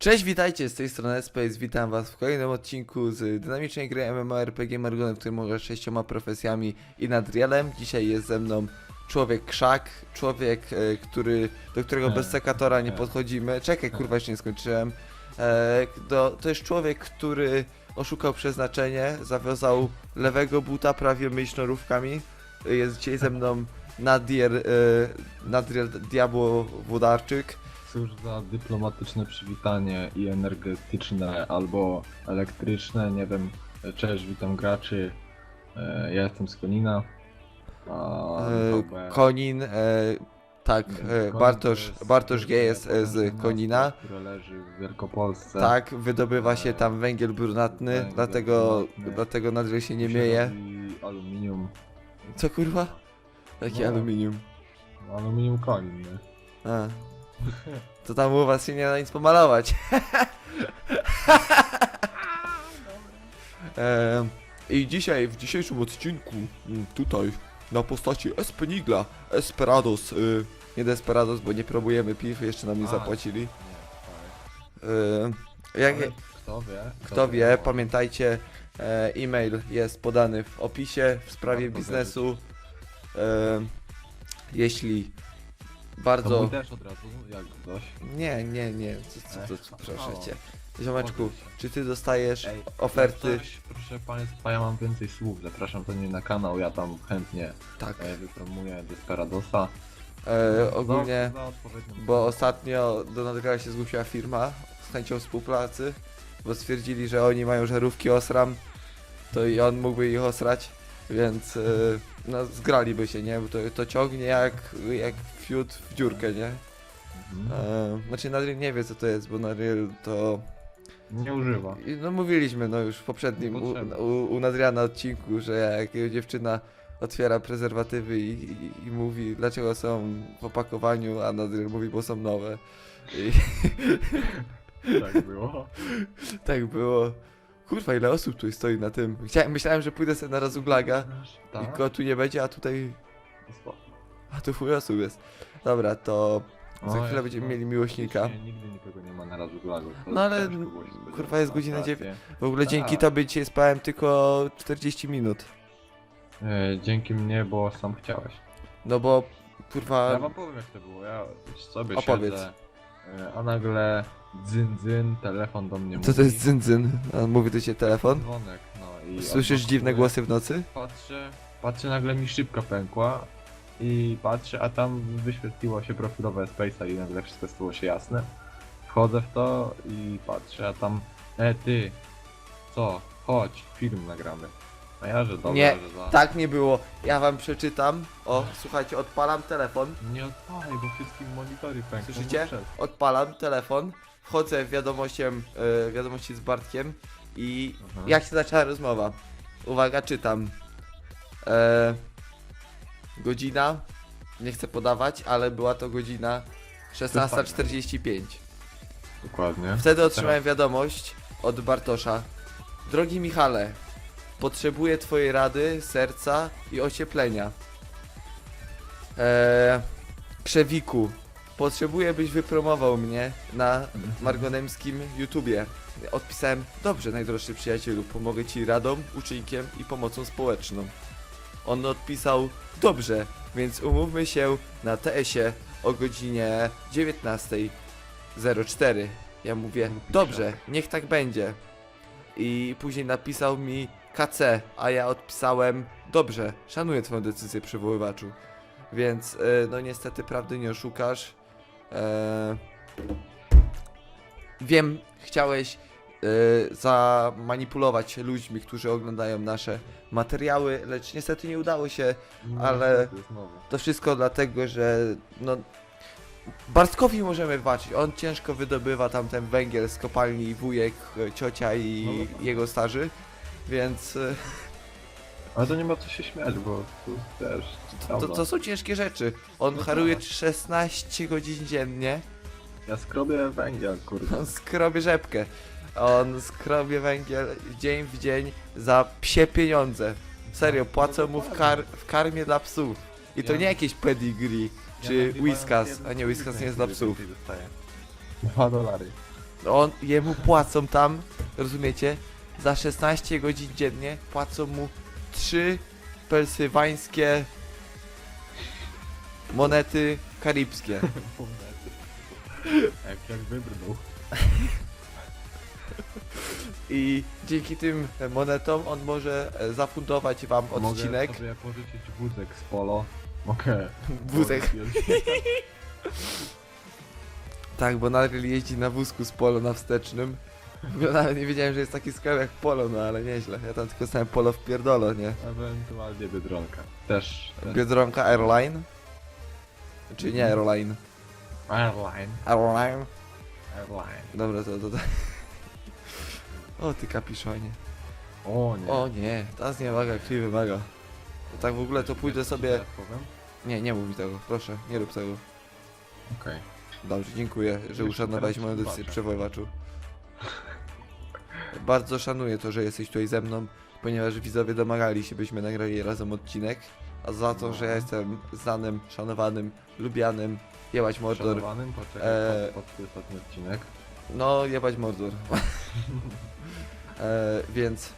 Cześć, witajcie, z tej strony Space, witam was w kolejnym odcinku z dynamicznej gry MMORPG Margonem, w którym możesz sześcioma profesjami i Nadrielem. Dzisiaj jest ze mną człowiek krzak, człowiek, e, który, do którego E, bez sekatora nie e. podchodzimy. Czekaj, kurwa, jeszcze nie skończyłem. E, do, to jest człowiek, który oszukał przeznaczenie, zawiązał lewego buta prawie. E, Jest dzisiaj ze mną Nadier, e, Nadriel Diabło Włodarczyk. Cóż za dyplomatyczne przywitanie i energetyczne albo elektryczne, nie wiem. Cześć, witam graczy. E, Ja jestem z Konina. A E. Konin, e, tak, e, Konin Bartosz, jest Bartosz G jest e, z Konina. Które leży w Wielkopolsce. Tak, wydobywa się tam węgiel brunatny, węgiel dlatego, brunatny. dlatego nadal się nie mieje. aluminium. Co kurwa? Jakie No. aluminium? Aluminium Konin, nie? A. To tam u was się nie da nic pomalować. e, I dzisiaj, w dzisiejszym odcinku, mm, tutaj, na postaci Espenigla, Esperados, y, nie Desperados, bo nie próbujemy piw, jeszcze nam nie A, zapłacili. Nie, jak, Ale Kto wie? Kto wie, pamiętajcie, e, e-mail jest podany w opisie w sprawie Warto biznesu. E, jeśli To bardzo. mój też od razu, jak coś. Nie, nie, nie, co, co, co, proszę cię. Ziomeczku, czy ty dostajesz Ej, oferty? Coś, proszę Państwa, ja mam więcej słów. Zapraszam do mnie na kanał, ja tam chętnie Tak. e, wypromuję Desperadosa. E, ogólnie, Za, za odpowiednią bo ostatnio do nagrania się zgłosiła firma z chęcią współpracy, bo stwierdzili, że oni mają żarówki osram, to i on mógłby ich osrać, więc e, no, zgraliby się, nie? Bo to, to ciągnie jak, jak fiut w dziurkę, nie? Mhm. E, znaczy Nadriel nie wie co to jest, bo Nadriel to... Nie używa. i No mówiliśmy no już w poprzednim u, u, u Nadriana odcinku, że jak dziewczyna otwiera prezerwatywy i, i, i mówi dlaczego są w opakowaniu, a Nadriel mówi bo są nowe. I Tak było. tak było. Kurwa ile osób tu stoi na tym. Chciałem, myślałem, że pójdę sobie na Razuglaga i Tak. go tu nie będzie, a tutaj... Spoko. A tu chuj osób jest. Dobra, to za chwilę będziemy mieli miłośnika. Nigdy nikogo nie ma na razu glagu. To No ale, kurwa, jest godzina dziewię-. W ogóle dzięki Tak. tobie dzisiaj spałem tylko 40 minut. E, dzięki mnie, bo sam chciałeś. No bo kurwa. Ja wam powiem jak to było. Ja sobie Opowiedz. siedzę, e, a nagle dzyn dzyn, telefon do mnie Co mówi. to jest dzyn-dzyn? A mówi do ciebie telefon? Dzwonek, no i Słyszysz dziwne głosy w nocy? Patrzę, patrzę, nagle mi szybka pękła i patrzę, a tam wyświetliło się profilowe Space'a i nagle wszystko stało się jasne. Wchodzę w to i patrzę, a tam, e ty, co, chodź, film nagramy. A ja, że dobra, Nie, że za... Tak nie było. Ja wam przeczytam. O, słuchajcie, odpalam telefon. Nie odpalaj, bo wszystkim monitory pękną. Słyszycie? Odpalam telefon. Wchodzę w wiadomościem, e, wiadomości z Bartkiem i Aha. jak się zaczęła rozmowa? Uwaga, czytam. E, godzina. Nie chcę podawać, ale była to godzina 16.45. Dokładnie. Wtedy otrzymałem wiadomość od Bartosza. Drogi Michale, potrzebuję twojej rady, serca i ocieplenia. Eee, Krzewiku, potrzebuję byś wypromował mnie na margonemskim YouTubie. Odpisałem, dobrze najdroższy przyjacielu, pomogę ci radą, uczynkiem i pomocą społeczną. On odpisał, dobrze, więc umówmy się na TS-ie o godzinie 19.04. Ja mówię, dobrze, niech tak będzie. I później napisał mi KC, a ja odpisałem, dobrze, szanuję twoją decyzję przywoływaczu. Więc, e, no niestety prawdy nie oszukasz. E, wiem, chciałeś e, zamanipulować ludźmi, którzy oglądają nasze materiały, lecz niestety nie udało się. No, ale- to jest nowe. To wszystko dlatego, że no Bartkowi możemy wybaczyć. On ciężko wydobywa tam ten węgiel z kopalni wujek, e, ciocia i No, no. jego starzy. Więc e, Ale to nie ma co się śmiać, bo tu też... to, to są ciężkie rzeczy. On No haruje tak. 16 godzin dziennie. Ja skrobię węgiel, kurde. On skrobie rzepkę. On skrobie węgiel dzień w dzień za psie pieniądze. Serio, płacą mu w, kar w karmie dla psów. I to Ja- nie jakieś pedigree czy Whiskas. A nie, Whiskas nie jest dla psów. Dwa dolary. On, jemu płacą tam, rozumiecie? Za 16 godzin dziennie płacą mu 3 persylwańskie monety karibskie. Jak, jak wybrnął. I dzięki tym monetom on może e, zafundować wam odcinek. Mogę sobie pożyczyć wózek z polo. Mogę. Wózek. Tak, bo Nadal jeździ na wózku z polo na wstecznym. Nawet nie wiedziałem, że jest taki sklep jak polo, no ale nieźle. Ja tam tylko stałem polo w pierdolo, nie? Ewentualnie Biedronka. Też. też. Biedronka Airline? Czy nie Airline? Airline. Airline? Airline. Dobra, to, to. O ty kapiszonie. O nie. O nie, ta zniewaga krwi wymaga. To tak w ogóle to pójdę sobie... Nie, nie mów mi tego, proszę, nie rób tego. Okej. Dobrze, dziękuję, że uszanowałeś teraz moją decyzję wybaczę. Bardzo szanuję to, że jesteś tutaj ze mną, ponieważ widzowie domagali się, byśmy nagrali razem odcinek. A za to, że ja jestem znanym, szanowanym, lubianym, jebać mordor. Szanowanym, poczekaj, Eee. pod, pod ostatni odcinek. No, jebać mordor. e, więc...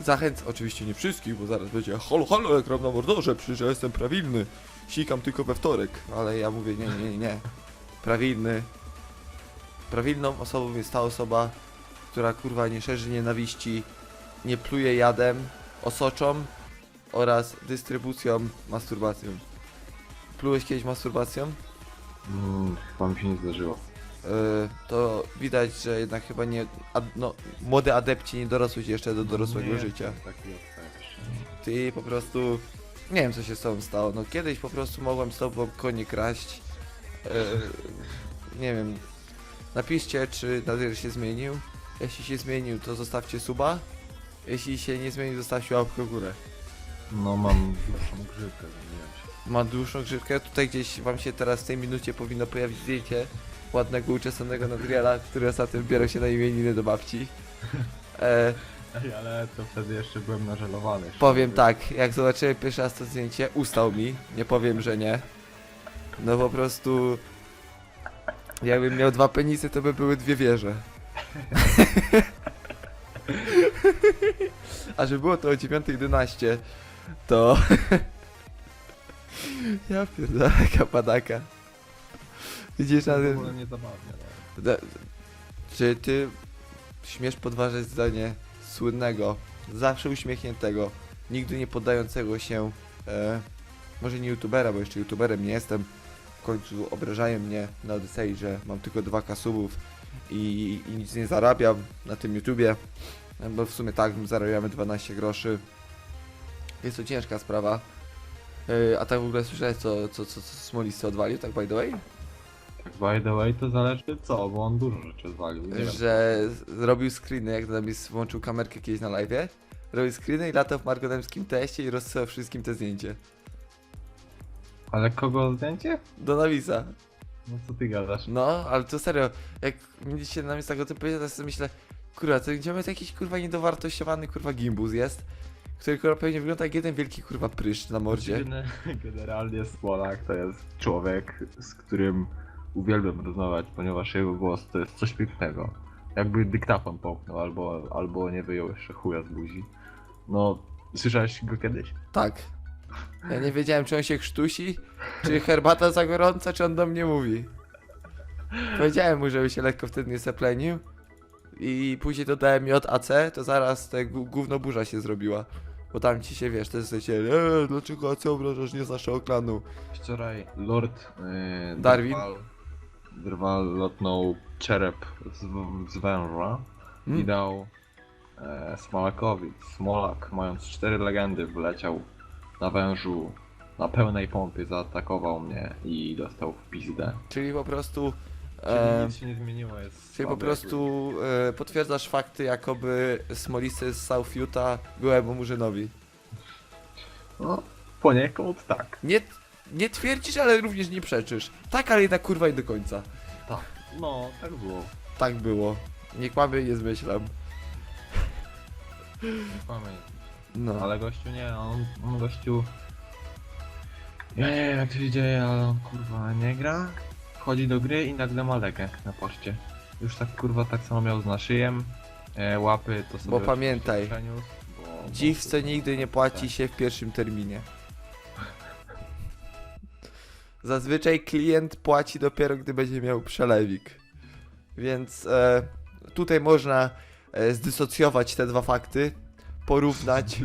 Zachęc, oczywiście nie wszystkich, bo zaraz będzie halo, halo, jak na mordorze, przecież ja jestem prawilny. Sikam tylko we wtorek, ale ja mówię nie, nie, nie, nie. Prawilny. Prawilną osobą jest ta osoba, która kurwa nie szerzy nienawiści, nie pluje jadem, osoczą oraz dystrybucją, masturbacją. Plułeś kiedyś masturbacją? Mm, chyba mi się nie zdarzyło. Yy, to widać, że jednak chyba nie. Ad, no, młody adepci nie dorosłeś jeszcze do dorosłego Nie życia. odpęż. Ty po prostu. Nie wiem co się z tobą stało. No kiedyś po prostu mogłem z tobą konie kraść. Yy, nie wiem. Napiszcie, czy Nadir się zmienił. Jeśli się zmienił, to zostawcie suba. Jeśli się nie zmienił, zostawcie łapkę w górę. No mam dłuższą grzywkę, zmieniłem się. Ma dłuższą grzywkę. Tutaj gdzieś wam się teraz w tej minucie powinno pojawić zdjęcie ładnego, uczesanego Nadriela, który ostatnio wybierał się na imieniny do babci. E, Ej, ale to wtedy jeszcze byłem nażelowany. powiem tak, jak zobaczyłem pierwszy raz to zdjęcie, ustał mi, nie powiem, że nie. No po prostu... Jakbym miał dwa penisy, to by były dwie wieże. A że było to o 9.11, to... ja pierdolę, kapadaka. Widzisz, na tym... nie zabawnie. Da, czy ty śmiesz podważać zdanie słynnego, zawsze uśmiechniętego, nigdy nie poddającego się, e, może nie youtubera, bo jeszcze youtuberem nie jestem, w końcu obrażają mnie na Odyssey, że mam tylko 2k subów i, i nic nie zarabiam na tym YouTubie, bo w sumie tak, zarabiamy 12 groszy. Jest to ciężka sprawa. E, a tak w ogóle słyszałeś, co, co, co, co Smolisty odwalił, tak by the way? Tak by the way to zależy co, bo on dużo rzeczy zwalił. Nie wiem. że z- robił screeny, jak jest, włączył kamerkę kiedyś na live, robił screeny i latał w margonemskim teście i rozsyłał wszystkim te zdjęcie. Ale kogo zdjęcie? Do Nawisa. No co ty gadasz? No, ale to serio, jak widzicie na mnie tak o tym powiedzieć, to sobie myślę, kurwa, to gdzie jest jakiś kurwa niedowartościowany kurwa gimbus jest, który kurwa pewnie wygląda jak jeden wielki kurwa pryszcz na mordzie. Gene- Generalnie Smolak to jest człowiek, z którym uwielbiam rozmawiać, ponieważ jego głos to jest coś pięknego. Jakby dyktafon połknął albo, albo nie wyjął jeszcze chuja z buzi. No, słyszałeś go kiedyś? Tak. Ja nie wiedziałem, czy on się krztusi, czy herbata za gorąca, czy on do mnie mówi. Powiedziałem mu, żeby się lekko wtedy nie seplenił. I później dodałem JAC, to zaraz te gó- gówno burza się zrobiła. Bo tam ci się, wiesz, też jesteście, eee, dlaczego AC obrażasz nie z naszego klanu? Wczoraj Lord yy, Darwin? Drwal, Drwal lotnął czerep z, z węża i Mm. dał e, Smolakowi. Smolak, mając cztery legendy, wleciał na wężu na pełnej pompie, zaatakował mnie i dostał w pizdę. Czyli po prostu... Czyli E, nic się nie zmieniło, jest czyli po słaby prostu e, potwierdzasz fakty, jakoby Smolisty z South Utah byłemu Murzynowi. No, poniekąd tak. Nie, nie twierdzisz, ale również nie przeczysz. Tak, ale jednak kurwa i do końca. Tak. No, tak było. Tak było. Nie kłamię, nie zmyślam. Pamięć. No. Ale gościu nie, on, on gościu... Ja nie wiem jak to się dzieje, ale on kurwa nie gra. Wchodzi do gry i nagle ma legę na poczcie. już tak kurwa tak samo miał z naszyjem. E, łapy to sobie Bo oczywiście pamiętaj, przeniósł, bo, Dziw bo- co nigdy nie płaci tak. się w pierwszym terminie. Zazwyczaj klient płaci dopiero, gdy będzie miał przelewik. Więc e, tutaj można e, zdysocjować te dwa fakty, porównać.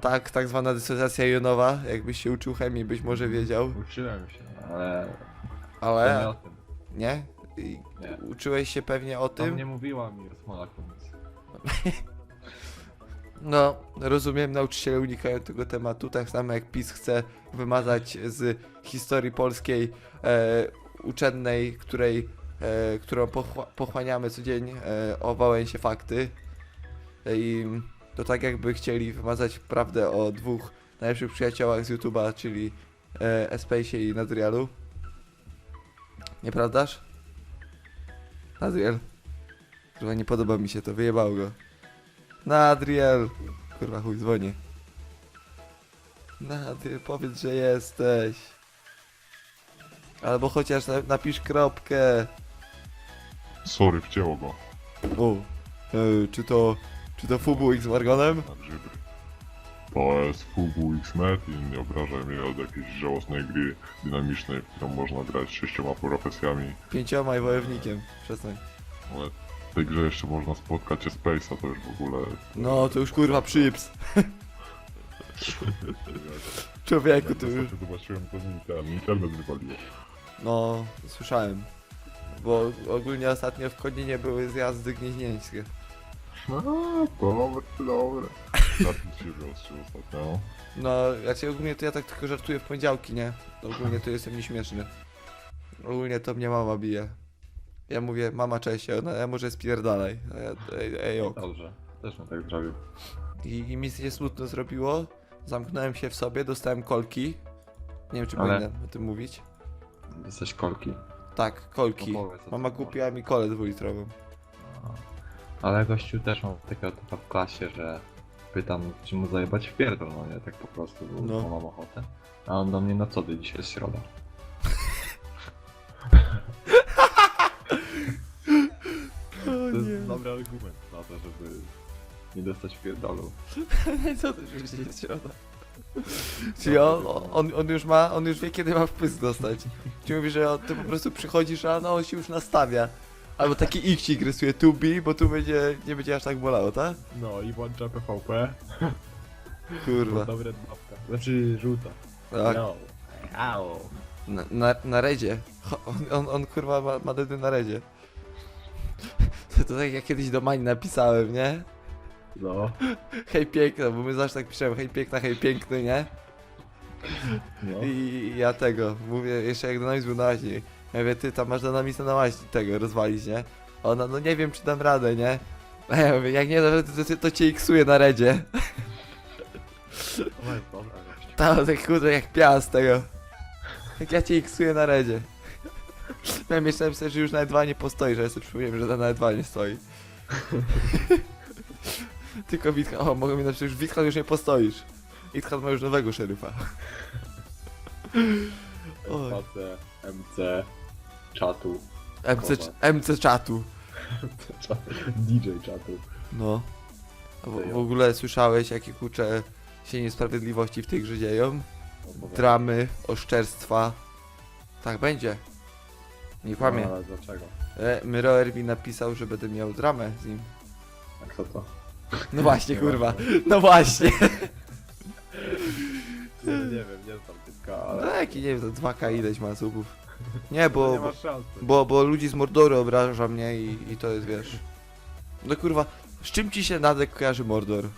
Tak, tak zwana dysocjacja jonowa. Jakbyś się uczył chemii, byś może wiedział. Uczyłem się, ale nie Ale o tym. nie? I Nie. Uczyłeś się pewnie o Tam tym? nie mówiła mi Rosmolaku nic. No, rozumiem, nauczyciele unikają tego tematu, tak samo jak PiS chce wymazać z historii polskiej e, uczennej, której, e, którą pochła, pochłaniamy co dzień e, o Wałęsie fakty. E, I to tak jakby chcieli wymazać prawdę o dwóch najlepszych przyjaciołach z YouTube'a, czyli e, i Nadrialu. Nieprawdaż? Nadriel. Chyba nie podoba mi się to, wyjebał go. Nadriel! Kurwa chuj, dzwoni. Nadriel, powiedz, że jesteś. Albo chociaż na, napisz kropkę. Sorry, wcięło go. O, e, czy to, czy to Fubu X z Margonem? Na grzyby. To jest Fubu X-Met i nie obrażaj mnie od jakiejś żałosnej gry dynamicznej, w którą można grać sześcioma profesjami. Pięcioma i wojownikiem. Przestań. Ale w tej grze jeszcze można spotkać się Space'a, to już w ogóle... No, to już kurwa przyps. Człowieku, to już... zobaczyłem, to ten internet wywaliło. No, słyszałem. Bo ogólnie ostatnio w Koninie były zjazdy gnieźnieńskie. No, dobre, dobre. Na tym się wyostrzył ostatnio. No, raczej ogólnie to ja tak tylko żartuję w poniedziałki, nie? Ogólnie to jestem nieśmieszny. Ogólnie to mnie mama bije. Ja mówię, mama cześć, ona, ja może spierdalaj. A ja, ej, ej, ok. Dobrze, też bym tak zrobił. I, I mi się smutno zrobiło. Zamknąłem się w sobie, dostałem kolki. Nie wiem, czy Ale- powinienem o tym mówić. Jesteś kolki. Tak, kolki. No powiedz, o co Mama kupiła mi kolę dwulitrową. Ale gościu też mam takiego typa w klasie, że pytam, czy mu zajebać w pierdol, no nie, tak po prostu, bo, No. bo mam ochotę. A on do mnie, no co ty, dzisiaj jest środa. O To jest dobry argument na to, żeby nie dostać w pierdolu. Co to już jest środa? Czyli on, on, on już ma, on już wie kiedy ma wpysk dostać. Czyli mówi, że on- ty po prostu przychodzisz rano, on się już nastawia. Albo taki ikcik rysuje to be, bo tu będzie, nie będzie aż tak bolało, tak? No i włącza PvP. Kurwa. Dobre dawka. Znaczy żółta. Tak, No. Au. na, na, na redzie. On, on, on kurwa ma, ma dedy na redzie. To, to tak jak kiedyś do Mani napisałem, nie? No. Hej piękna, bo my zawsze tak piszemy, hej piękna, hej piękny, nie? no. I ja tego, mówię, jeszcze jak Dynamis był na łaźni. Ja mówię, ty tam masz Dynamisa na łaźni tego rozwalić, nie? Ona, no nie wiem czy dam radę, nie? A ja mówię, jak nie dam rady, to, to, to cię iksuje na redzie. Dobra gościu. Tam tak kurde jak piast tego. Jak ja cię iksuję na redzie. Ja myślałem sobie, że już na E2 nie postoi, że ja sobie przypomniałem, że na E2 nie stoi. Tylko Witcha, o mogę mi napisać, już Witcha już nie postoisz. Witcha ma już nowego szeryfa. Oj. MC, MC, czatu. MC, MC czatu. DJ czatu. No. A W, w ogóle słyszałeś, jakie kurcze się niesprawiedliwości w tej grze dzieją? Dramy, oszczerstwa. Tak będzie. Nie kłamie. No, ale dlaczego? E, Myroer mi napisał, że będę miał dramę z nim. A kto to? No właśnie, kurwa. No właśnie. Nie, nie wiem, nie znam typka, ale... No jaki, nie wiem, to 2K ileś ma subów. Nie, nie bo, masz bo, bo ludzi z Mordoru obraża mnie i, i to jest, wiesz... No kurwa, z czym ci się Nadek kojarzy Mordor? E,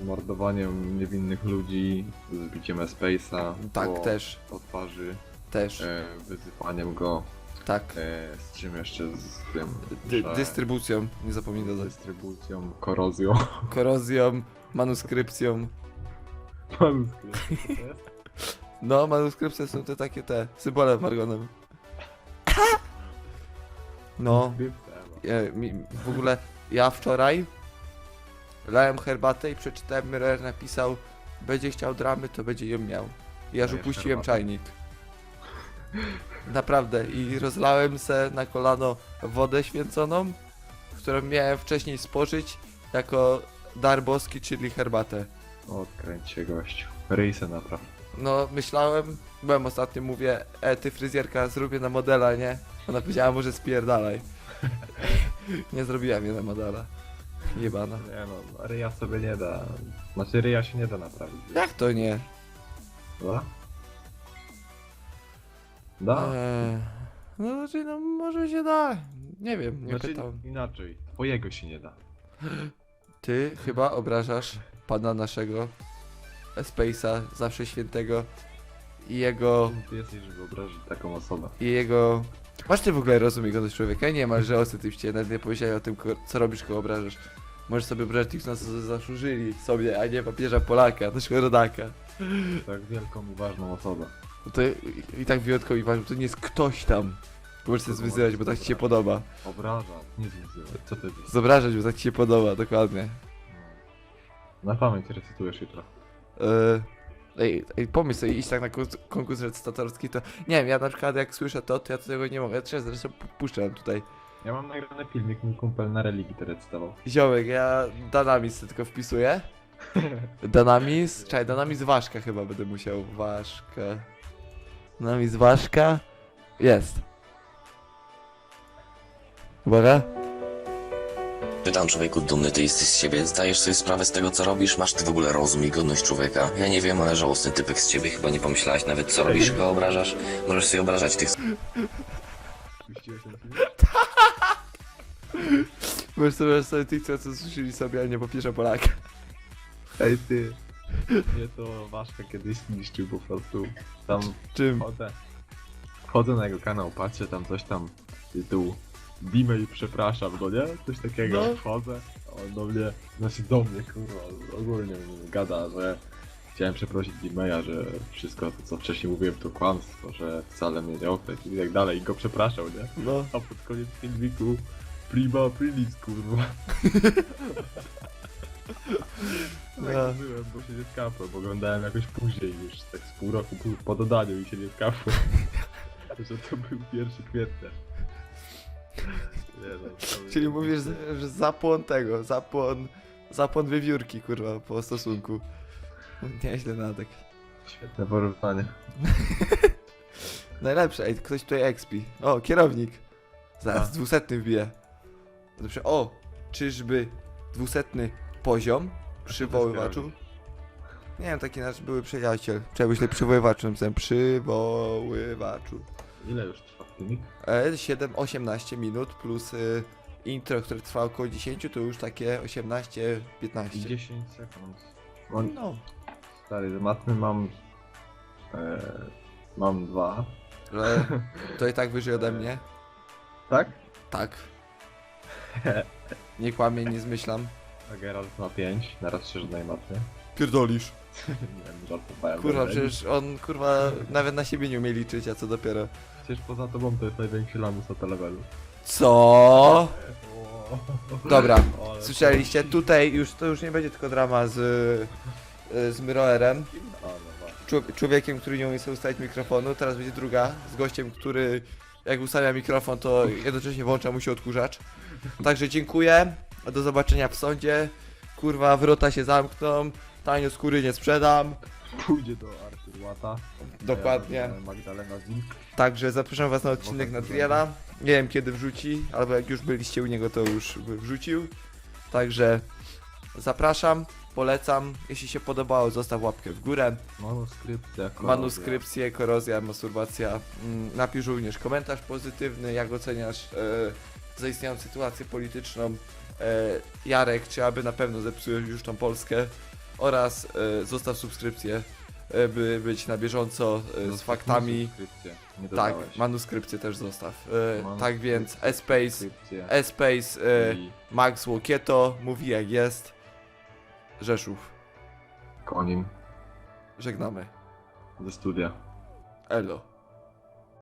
Z mordowaniem niewinnych ludzi, z biciem Space'a. Tak, po, też, Po twarzy, też, e, wyzywaniem go. tak. E, z czym jeszcze? Z tym, Dy, że- dystrybucją, nie zapomnij dodać. dystrybucją, korozją. Korozją, manuskrypcją. Manuskrypt, to jest? No, manuskrypcje są te takie te, symbole Margonem. No, e, mi, w ogóle ja wczoraj lałem herbatę i przeczytałem, Myrer napisał będzie chciał dramy, to będzie ją miał. I aż Dajesz upuściłem herbatę? czajnik. Naprawdę. I rozlałem se na kolano wodę święconą, którą miałem wcześniej spożyć jako dar boski, czyli herbatę. Odkręć się gościu. Ryjse naprawdę. No, myślałem, byłem ostatnio, mówię, e, ty fryzjerka, zrobię na modela, nie? Ona powiedziała, może spierdalaj. nie zrobiłem je na modela. Jebana. Nie no, ryja sobie nie da. Znaczy ryja się nie da naprawić. Jak to nie? Da? Da? Eee, no, znaczy, no, może się da. Nie wiem, nie Znaczy pytałem. inaczej. Twojego się nie da. Ty chyba obrażasz pana naszego Space'a, zawsze świętego i jego, ty jesteś, żeby obrazić taką osobę? i jego... Masz ty w ogóle rozum i godność człowieka? Nie masz, że cię nawet nie powiedziałeś o tym, ko- co robisz, kogo obrażasz. Możesz sobie obrażać tych, co nas zasłużyli sobie, a nie papieża Polaka, naszego rodaka. Tak wielką i ważną osobę. No to i, i tak wyjątkowo i ważne, to nie jest ktoś tam. Możesz sobie zwyzywać, bo tak ci się podoba. Obraża, nie zwyzywać. Co ty jest? Zobrażać, bo tak ci się podoba, dokładnie. Na pamięć recytujesz jutro. Ej, ej, pomyśl sobie, iść tak na konkurs- konkurs recytatorski, to nie wiem, ja na przykład jak słyszę to, to ja tego nie mogę. Ja też zresztą pu- puszczam tutaj. Ja mam nagrany filmik, mój kumpel na religii to recytował. Ziomek, ja Danamis tylko wpisuję. Danamis, czekaj, Danamis Waszka chyba będę musiał. Waszka. Danamis Waszka. Jest. Uwaga. Pytam człowieku dumny ty jesteś z siebie, zdajesz sobie sprawę z tego co robisz, masz ty w ogóle rozum i godność człowieka. Ja nie wiem, ale żałosny typek z ciebie, chyba nie pomyślałeś nawet co robisz, go obrażasz. Możesz sobie obrażać tych? Możesz sobie, sobie tych, co słyszeli sobie, a nie popierze Polaka. Ej ty. Nie to Waszka kiedyś zniszczył po prostu. Tam Czym? Chodzę. Wchodzę na jego kanał, patrzę tam coś tam tytuł Bimej przepraszam, no nie? Coś takiego. No. Wchodzę, on do mnie, znaczy do mnie kurwa, ogólnie gada, że chciałem przeprosić Bimeja, że wszystko to co wcześniej mówiłem to kłamstwo, że wcale mnie nie określił i tak dalej i go przepraszał, nie? No. A pod koniec filmiku Prima Aprilis kurwa. No. Tak byłem, bo się nie skapłem, bo oglądałem jakoś później już, tak z pół roku pół- po dodaniu i się nie skapłem. że to był pierwszy kwietnia. No, Czyli mówisz, że zapłon tego, zapłon, zapłon wywiórki, kurwa, po stosunku. Nieźle Nadek. Świetne porównanie. Najlepsze, ej, ktoś tutaj expi. O, kierownik. Zaraz A. dwusetny wbije. Dobrze, o, czyżby dwusetny poziom przywoływaczu? Nie wiem, taki nasz były przyjaciel. Trzeba myśleć przywoływaczu, napisałem przywoływaczu. Ile już trwa filmik? E, 7, 18 minut plus y, intro, które trwa około 10, to już takie 18, 15. 10 sekund. Mam, No, stary, z matmy mam... E, mam dwa. ale to i tak wyżej ode mnie. Tak? Tak. Nie kłamię, nie zmyślam. A Geralt ma 5, na raz się żadnej matmy. Pierdolisz. nie wiem, żartowałem. Kurwa, ale- przecież on, kurwa, nawet na siebie nie umie liczyć, a co dopiero. Przecież poza tobą to jest największy lamus na telewelu. Co? Dobra, słyszeliście, tutaj już, to już nie będzie tylko drama z, y, z Myroerem, człowiekiem, który nie umie sobie ustawić mikrofonu, teraz będzie druga, z gościem, który jak ustawia mikrofon, to jednocześnie włącza mu się odkurzacz. Także dziękuję, do zobaczenia w sądzie, kurwa, wrota się zamkną, tanio skóry nie sprzedam, Pójdzie do Arthur Łata. dokładnie. Magdalena. Także zapraszam was na odcinek na Triela. Nie wiem kiedy wrzuci, albo jak już byliście u niego, to już wrzucił. Także zapraszam, polecam. Jeśli się podobało, zostaw łapkę w górę. Manuskrypcja. korozja. Manuskrypcje, korozja, masturbacja. Mm, Napisz również komentarz pozytywny, jak oceniasz e, zaistniałą sytuację polityczną. E, Jarek, czy aby na pewno zepsułeś już tą Polskę. Oraz e, zostaw subskrypcję, e, by być na bieżąco e, z faktami. Nie Tak, dodałeś. manuskrypcję też zostaw. E, tak więc Espace. Espace, e, I Max Łokieto mówi jak jest. Rzeszów. Konin Żegnamy. ze studia. Elo.